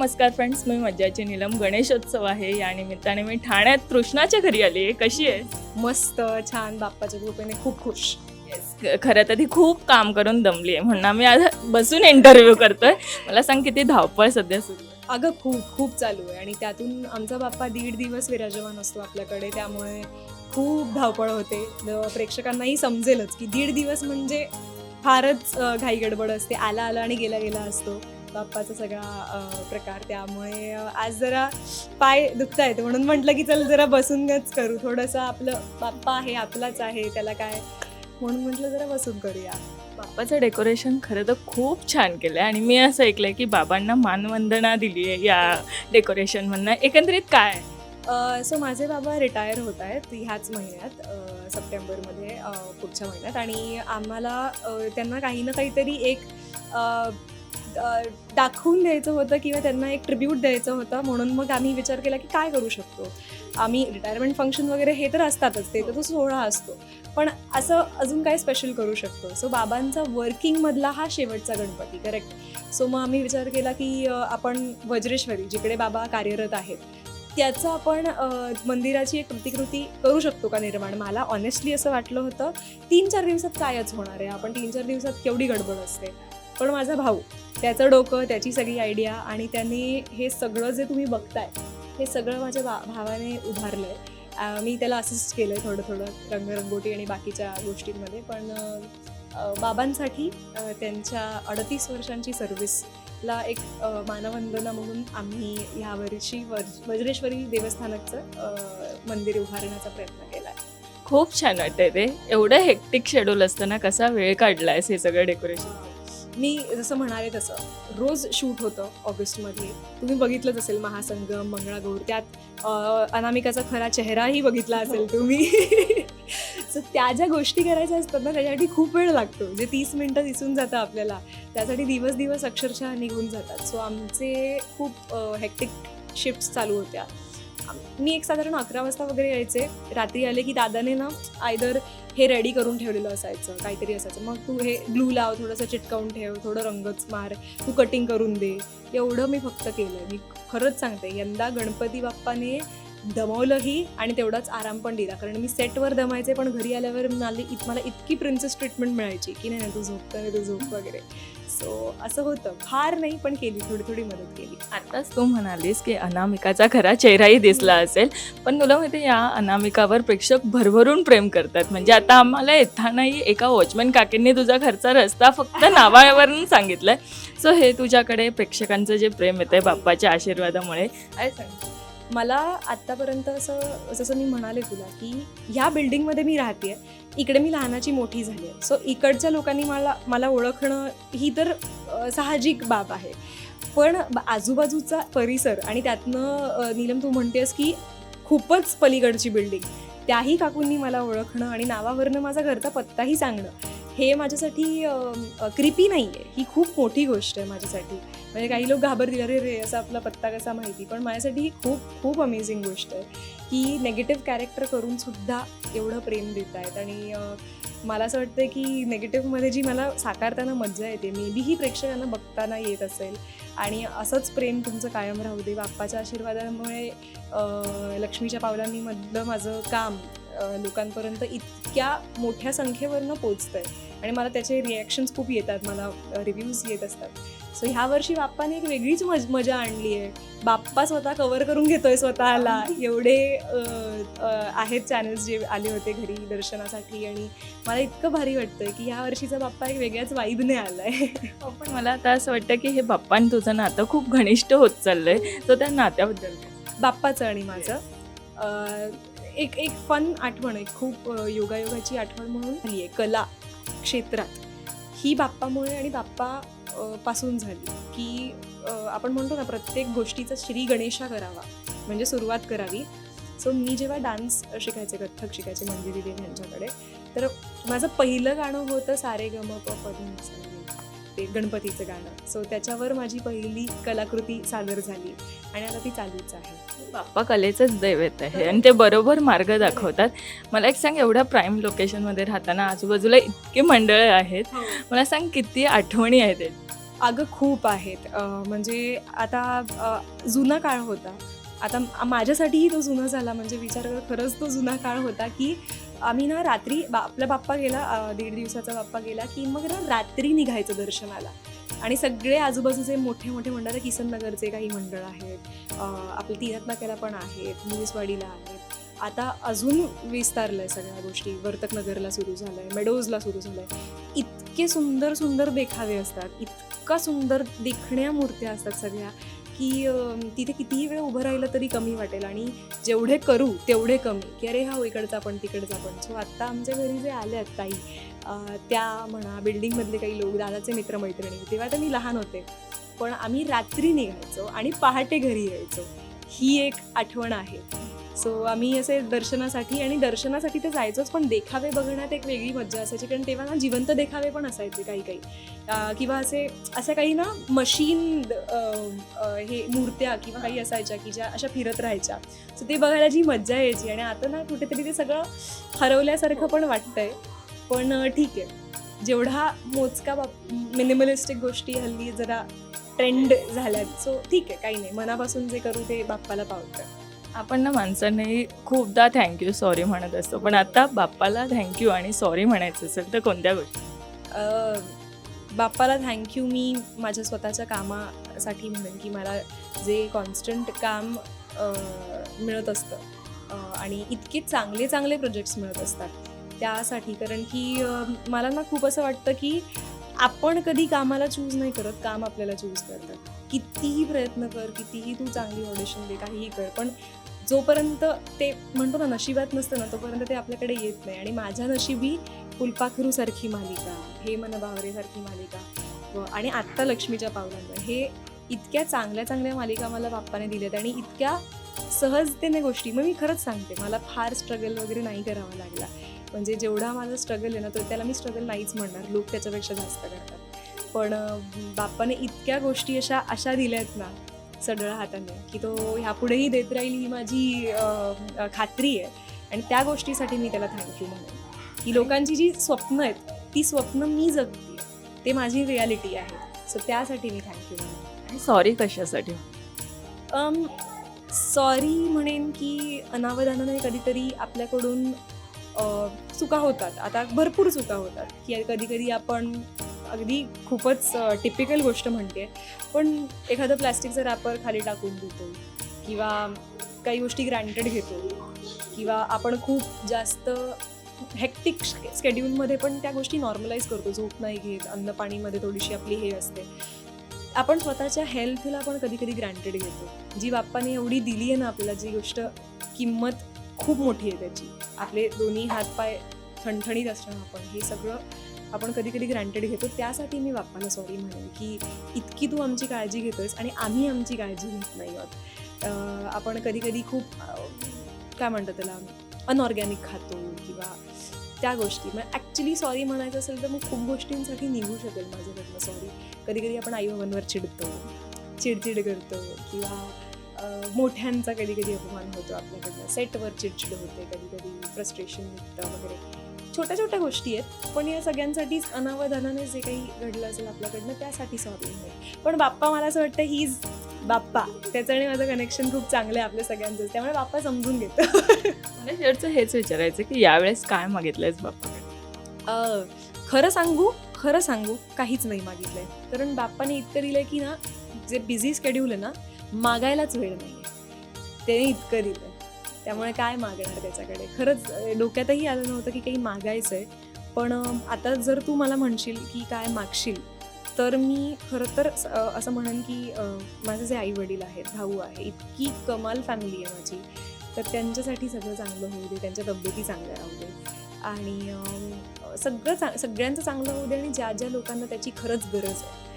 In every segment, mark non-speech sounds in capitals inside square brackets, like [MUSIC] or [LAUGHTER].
नमस्कार फ्रेंड्स मी मज्जाची नीलम. गणेशोत्सव आहे. या निमित्ताने मी ठाण्यात कृष्णाच्या घरी आली आहे. कशी आहे मस्त छान. बाप्पाच्या कृपेने खूप खुश. खरं तर ती खूप काम करून दमली आहे. म्हणून आम्ही आज बसून इंटरव्ह्यू करतोय. मला सांग किती धावपळ सध्या सुरू. अगं खूप खूप चालू आहे. आणि त्यातून आमचा बाप्पा दीड दिवस विराजमान असतो आपल्याकडे. त्यामुळे खूप धावपळ होते. प्रेक्षकांनाही समजेलच की दीड दिवस म्हणजे फारच घाई गडबड असते. आला आला आणि गेला गेला असतो. बाप्पाचा सगळा प्रकार त्यामुळे आज जरा पाय दुखत आहेत म्हणून म्हटलं की चल जरा बसूनच करू. थोडंसं आपलं बाप्पा आहे आपलाच आहे त्याला काय? म्हणून म्हटलं जरा बसून करूया. बाप्पाचं डेकोरेशन खरं तर खूप छान केलं आहे आणि मी असं ऐकलंय की बाबांना मानवंदना दिली आहे या डेकोरेशन म्हणणं एकंदरीत काय? आहे? सो माझे बाबा रिटायर होत आहेत ह्याच महिन्यात सप्टेंबरमध्ये पुढच्या महिन्यात. आणि आम्हाला त्यांना काही ना काहीतरी एक दाखवून द्यायचं होतं किंवा त्यांना एक ट्रिब्यूट द्यायचं होतं म्हणून मग आम्ही विचार केला की काय करू शकतो? आम्ही रिटायरमेंट फंक्शन वगैरे हे तर असतातच ते तर तो सोहळा असतो. पण असं अजून काय स्पेशल करू शकतो? सो बाबांचा वर्किंगमधला हा शेवटचा गणपती करेक्ट सो मग आम्ही विचार केला की आपण वज्रेश्वरी जिकडे बाबा कार्यरत आहेत त्याचं आपण मंदिराची एक प्रतिकृती करू शकतो का निर्माण? मला ऑनेस्टली असं वाटलं होतं तीन चार दिवसात कायच होणार आहे? आपण तीन चार दिवसात केवढी गडबड असते? पण माझा भाऊ त्याचं डोकं त्याची सगळी आयडिया आणि त्यांनी हे सगळं जे तुम्ही बघताय हे सगळं माझ्या भा भावाने उभारलं आहे मी त्याला असिस्ट केलं आहे थोडं थोडं रंगरंगोटी आणि बाकीच्या गोष्टींमध्ये. पण बाबांसाठी त्यांच्या अडतीस वर्षांची सर्व्हिसला एक मानवंदना म्हणून आम्ही ह्या वर्षी वज वज्रेश्वरी देवस्थानाचं मंदिर उभारण्याचा प्रयत्न केला आहे खूप छान वाटतंय ते. एवढं हेक्टिक शेड्यूल असताना कसा वेळ काढला आहेस हे सगळं डेकोरेशन मी जसं म्हणाले तसं रोज शूट होतं ऑगस्टमध्ये. तुम्ही बघितलंच असेल महासंगम मंगळागौर त्यात अनामिकाचा खरा चेहराही बघितला असेल तुम्ही. [LAUGHS] सो त्या ज्या गोष्टी करायच्या असतात ना त्याच्यासाठी खूप वेळ लागतो. जे तीस मिनटं दिसून जातं आपल्याला त्यासाठी दिवस दिवस अक्षरशः निघून जातात. सो आमचे खूप हेक्टिक शिफ्ट्स चालू होत्या. मी एक साधारण अकरा वाजता वगैरे यायचे. रात्री आले की दादाने ना आयदर हे रेडी करून ठेवलेलं असायचं काहीतरी असायचं. मग तू हे ग्लू लाव थोडंसं चिटकावून ठेव थोडं रंगच मार तू कटिंग करून दे. एवढं मी फक्त केलं मी खरंच सांगते यंदा गणपती बाप्पाने दमवलंही आणि तेवढाच आराम पण दिला. कारण मी सेटवर दमायचे पण घरी आल्यावर मला इत मला इतकी प्रिन्सेस ट्रीटमेंट मिळायची की नाही तू झोप नाही तू झोप वगैरे. सो असं होतं. फार नाही पण केली थोडी थोडी मदत केली. आताच तू म्हणालीस की अनामिकाचा खरा चेहराही दिसला असेल पण तुला माहिती या अनामिकावर प्रेक्षक भरभरून प्रेम करतात. म्हणजे आता आम्हाला येतानाही एका वॉचमॅन काकींनी तुझा घरचा रस्ता फक्त [LAUGHS] नावावरून सांगितलंय. सो हे तुझ्याकडे प्रेक्षकांचं जे प्रेम येतंय बाप्पाच्या आशीर्वादामुळे. काय सांग मला आत्तापर्यंत असं जसं मी म्हणाले तुला की ह्या बिल्डिंगमध्ये मी राहते इकडे मी लहानाची मोठी झाली आहे. सो इकडच्या लोकांनी मला मला ओळखणं ही तर साहजिक बाब आहे. पण ब- आजूबाजूचा परिसर आणि त्यातनं नीलम तू म्हणतेस की खूपच पलीकडची बिल्डिंग त्याही काकूंनी मला ओळखणं आणि नावावरनं माझा घरचा पत्ताही सांगणं हे माझ्यासाठी क्रिपी नाही आहे ही खूप मोठी गोष्ट आहे माझ्यासाठी. म्हणजे काही लोक घाबरतील अरे रे असा आपला पत्ता कसा माहिती? पण माझ्यासाठी ही खूप खूप अमेझिंग गोष्ट आहे. की नेगेटिव्ह कॅरेक्टर करून सुद्धा एवढं प्रेम देत आहेत आणि मला असं वाटतं की नेगेटिव्हमध्ये जी मला साकारताना मज्जा येते मे बी ही प्रेक्षकांना बघताना येत असेल. आणि असंच प्रेम तुमचं कायम राहू दे. बाप्पाच्या आशीर्वादामुळे लक्ष्मीच्या पावलांनी मधलं माझं काम लोकांपर्यंत इतक्या मोठ्या संख्येवरनं पोचतं आहे आणि मला त्याचे रिॲक्शन्स खूप येतात मला रिव्ह्यूज येत असतात. सो ह्या वर्षी बाप्पाने एक वेगळीच मज मजा आणली आहे. बाप्पा स्वतः कव्हर करून घेतोय स्वतःला. एवढे आहेत चॅनल्स जे आले होते घरी दर्शनासाठी आणि मला इतकं भारी वाटतंय की ह्या वर्षीचा बाप्पा एक वेगळ्याच वाईबने आलाय. हो, पण मला आता असं वाटतं की हे बाप्पान तुझं नातं खूप घनिष्ठ होत चाललंय. सो त्या नात्याबद्दल? बाप्पाचं आणि माझं. एक एक फन आठवण आहे. खूप योगायोगाची आठवण म्हणून झाली आहे कला. क्षेत्रात. ही बाप्पामुळे आणि बाप्पा पासून झाली की आपण म्हणतो ना प्रत्येक गोष्टीचा श्री गणेशा करावा म्हणजे सुरुवात करावी. सो मी जेव्हा डान्स शिकायचे कथ्थक शिकायचे मंजिरी देव यांच्याकडे तर माझं पहिलं गाणं होतं सारे गम प पदम ते गणपतीचं गाणं. सो त्याच्यावर माझी पहिली कलाकृती सादर झाली आणि आता ती चालूच आहे. बाप्पा कलेचंच दैवत आहे आणि ते बरोबर मार्ग दाखवतात. मला एक सांग एवढ्या प्राईम लोकेशनमध्ये राहताना आजूबाजूला इतके मंडळ आहेत. मला सांग किती आठवणी आहेत अगं खूप आहेत. म्हणजे आता जुना काळ होता. आता माझ्यासाठीही तो जुना झाला. म्हणजे विचार खरंच तो जुना काळ होता की आम्ही ना रात्री बा आपला बाप्पा गेला दीड दिवसाचा बाप्पा गेला की मग ना रात्री निघायचं दर्शनाला. आणि सगळे आजूबाजूचे मोठे मोठे मंडळ किसन किसननगरचे काही मंडळ आहेत. आपले आपल्या पण आहेत मुलीसवाडीला आहेत. आता अजून विस्तारलं आहे सगळ्या गोष्टी. वर्तकनगरला सुरू झालं आहे मेडोजला सुरू झालं आहे इतके सुंदर सुंदर देखावे असतात. इतका सुंदर देखण्या मूर्त्या असतात सगळ्या. की तिथे कितीही वेळ उभं राहिलं तरी कमी वाटेल आणि जेवढे करू तेवढे कमी. की अरे हा इकडचा पण तिकडचा पण. सो आत्ता आमच्या घरी जे आल्यात आहेत काही त्या म्हणा बिल्डिंगमधले काही लोक दादाचे मित्रमैत्रिणी तेव्हा तर मी लहान होते. पण आम्ही रात्री निघायचो आणि पहाटे घरी यायचो. ही एक आठवण आहे. सो आम्ही असे दर्शनासाठी आणि दर्शनासाठी तर जायचोच पण देखावे बघण्यात एक वेगळी मज्जा असायची. कारण तेव्हा ना जिवंत देखावे पण असायचे काही काही. किंवा असे अशा काही ना मशीन हे मूर्त्या किंवा काही असायच्या की ज्या अशा फिरत राहायच्या. सो ते बघायला जी मज्जा यायची आणि आता ना कुठेतरी ते सगळं हरवल्यासारखं पण वाटतंय. पण ठीक आहे. जेवढा मोजका बाप मिनिमलिस्टिक गोष्टी हल्ली जरा ट्रेंड झाल्यात. सो ठीक आहे काही नाही. मनापासून जे करू ते बाप्पाला पावतं. आपण ना माणसांनाही खूपदा थँक्यू सॉरी म्हणत असतो. पण आता बाप्पाला थँक्यू आणि सॉरी म्हणायचं असेल तर कोणत्या गोष्टी? अ, बाप्पाला थँक्यू मी माझ्या स्वतःच्या कामासाठी म्हणेन की मला जे कॉन्स्टंट काम अ, मिळत असतं अ, आणि इतके चांगले चांगले प्रोजेक्ट्स मिळत असतात. त्यासाठी कारण की अ, मला ना खूप असं वाटतं की आपण कधी कामाला चूज नाही करत काम आपल्याला चूज करतं कितीही प्रयत्न कर कितीही तू चांगली ऑडिशन दे काहीही कर पण जोपर्यंत ते म्हणतो ना नशिबात नसतं ना तोपर्यंत ते आपल्याकडे येत नाही. आणि माझ्या नशिबी फुलपाखरूसारखी मालिका हे मन भावरेसारखी मालिका. व आणि आत्ता लक्ष्मीच्या पावलांवर. हे इतक्या चांगल्या चांगल्या मालिका मला बाप्पाने दिल्यात आणि इतक्या सहजतेने गोष्टी मग मी खरंच सांगते मला फार स्ट्रगल वगैरे नाही करावा लागला. म्हणजे जेवढा माझा स्ट्रगल आहे ना तो त्याला मी स्ट्रगल नाहीच म्हणणार. लोक त्याच्यापेक्षा जास्त करतात. पण बाप्पाने इतक्या गोष्टी अशा अशा आहेत ना सडळ हाताने की तो ह्यापुढेही देत राहील ही माझी खात्री आहे. आणि त्या गोष्टीसाठी मी त्याला थँक्यू म्हणेन. की लोकांची जी स्वप्न आहेत ती स्वप्न मी जगते. ते माझी रियालिटी आहे. सो त्यासाठी मी थँक्यू म्हणेन. आणि सॉरी कशासाठी? सॉरी म्हणेन की अनावधानाने कधीतरी आपल्याकडून चुका होतात. आता भरपूर चुका होतात. की कधी कधी आपण अगदी खूपच टिपिकल गोष्ट म्हणते. पण एखादं प्लॅस्टिकचं रॅपर खाली टाकून देतो किंवा काही गोष्टी ग्रँटेड घेतो किंवा आपण खूप जास्त हेक्टिक स्केड्यूलमध्ये पण त्या गोष्टी नॉर्मलाईज करतो. झोप नाही घेत अन्नपाणीमध्ये थोडीशी आपली हे असते. आपण स्वतःच्या हेल्थला पण कधी कधी ग्रँटेड घेतो. जी बाप्पाने एवढी दिली आहे ना आपल्याला जी गोष्ट किंमत खूप मोठी आहे त्याची. आपले दोन्ही हातपाय ठणठणीत असणं आपण हे सगळं आपण कधी कधी ग्रँटेड घेतो त्यासाठी मी बाप्पाला सॉरी म्हणेन की इतकी तू आमची काळजी घेतोयस आणि आम्ही आमची काळजी घेत नाही आहोत. आपण कधी कधी खूप काय म्हणतात त्याला अनऑर्गॅनिक खातो किंवा त्या गोष्टी. मग ॲक्च्युली सॉरी म्हणायचं असेल तर मग खूप गोष्टींसाठी निघू शकेल माझ्याकडनं सॉरी कधी कधी आपण आई बाबांवर चिडतो चिडचिड करतो किंवा मोठ्यांचा कधी कधी अपमान होतो आपल्याकडनं सेटवर चिडचिड होते कधी कधी फ्रस्ट्रेशन निघतं वगैरे. छोट्या छोट्या गोष्टी आहेत पण या सगळ्यांसाठीच अनावधानाने जे काही घडलं असेल आपल्याकडनं त्यासाठी सॉरी नाही पण बाप्पा मला असं वाटतं हीज बाप्पा. त्याचं आणि माझं कनेक्शन खूप चांगलं आहे आपल्या सगळ्यांचं. त्यामुळे बाप्पा समजून घेतो. मला शेवटचं हेच विचारायचं की यावेळेस काय मागितलंयस बाप्पाकडे अ, खरं सांगू खरं सांगू काहीच नाही मागितलंय. कारण बाप्पाने इतकं दिलंय की ना जे बिझी स्केड्यूल आहे ना मागायलाच वेळ नाही आहे त्याने इतकं दिलंय. त्यामुळे काय मागणार त्याच्याकडे? खरंच डोक्यातही आलं नव्हतं की काही मागायचं आहे पण आता जर तू मला म्हणशील की काय मागशील तर मी खरं तर असं म्हणेन की माझे जे आई वडील आहेत भाऊ आहे इतकी कमाल फॅमिली आहे माझी तर त्यांच्यासाठी सगळं चांगलं होऊ दे त्यांच्या तब्येती चांगल्या राहू दे. आणि सगळं चा सगळ्यांचं चांगलं होऊ दे आणि ज्या ज्या लोकांना त्याची खरंच गरज आहे.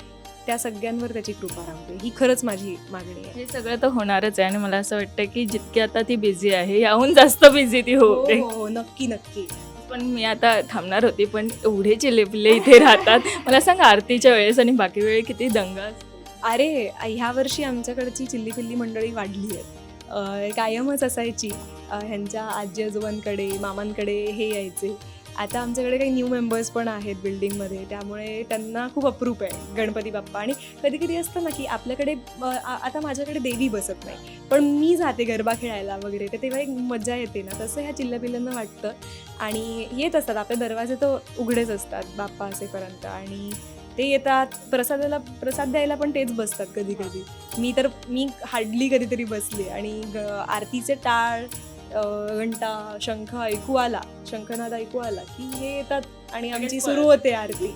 त्या सगळ्यांवर त्याची कृपा राहू दे ही खरंच माझी मागणी आहे. हे सगळं तर होणारच आहे आणि मला असं वाटतं की जितकी आता ती बिझी आहे याहून जास्त बिझी ती हो होते हो, हो नक्की नक्की. पण मी आता थांबणार होती पण एवढे चिल्लेपिल्ले इथे राहतात. मला सांग आरतीच्या वेळेस आणि बाकी वेळी किती दंगा असतो. अरे ह्या वर्षी आमच्याकडची चिल्ली पिल्ली मंडळी वाढली आहे. अ, कायमच असायची. अ, ह्यांच्या आजी आजोबांकडे मामांकडे हे यायचे. आता आमच्याकडे काही न्यू मेंबर्स पण आहेत बिल्डिंगमध्ये त्यामुळे त्यांना खूप अप्रूप आहे गणपती बाप्पा. आणि कधी कधी असतं ना की आपल्याकडे आता माझ्याकडे देवी बसत नाही पण मी जाते गरबा खेळायला वगैरे तर तेव्हा एक मजा येते ना. तसं ह्या चिल्लपिल्लांना वाटतं. आणि येत असतात आपले दरवाजे तर उघडेच असतात बाप्पा असेपर्यंत. आणि ते येतात प्रसादाला प्रसाद द्यायला पण तेच बसतात कधी कधी मी तर मी हार्डली कधीतरी बसले आणि ग आरतीचे टाळ घंटा शंख ऐकू आला शंखनाद ऐकू आला की हे येतात आणि आमची सुरू होते आरती.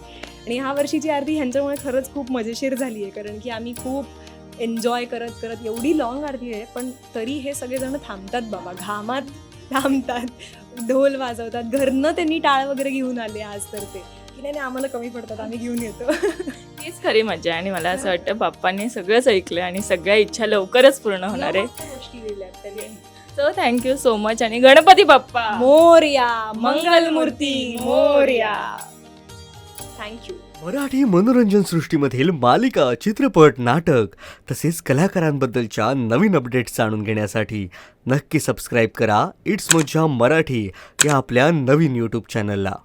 आणि ह्या वर्षीची आरती ह्यांच्यामुळे खरंच खूप मजेशीर झाली आहे कारण की आम्ही खूप एन्जॉय करत करत एवढी लॉंग आरती आहे पण तरी हे सगळेजण थांबतात बाबा घामात थांबतात ढोल वाजवतात. घरनं त्यांनी टाळ वगैरे घेऊन आले आज तर ते. की नाही नाही, आम्हाला कमी पडतात आम्ही घेऊन येतो. हीच खरी मजा आहे आणि मला असं वाटतं बाप्पांनी सगळंच ऐकलं आणि सगळ्या इच्छा लवकरच पूर्ण होणार आहे. गोष्टी त्यांनी. सो थँक्यू सो मच आणि गणपती बाप्पा. मोर्या मंगलमूर्ती मोर्या. थँक्यू मराठी मनोरंजन सृष्टीमधील मालिका चित्रपट नाटक तसेच कलाकारांबद्दलच्या नवीन अपडेट्स जाणून घेण्यासाठी नक्की सबस्क्राईब करा. इट्स मज्जा मराठी या आपल्या नवीन यूट्यूब चॅनलला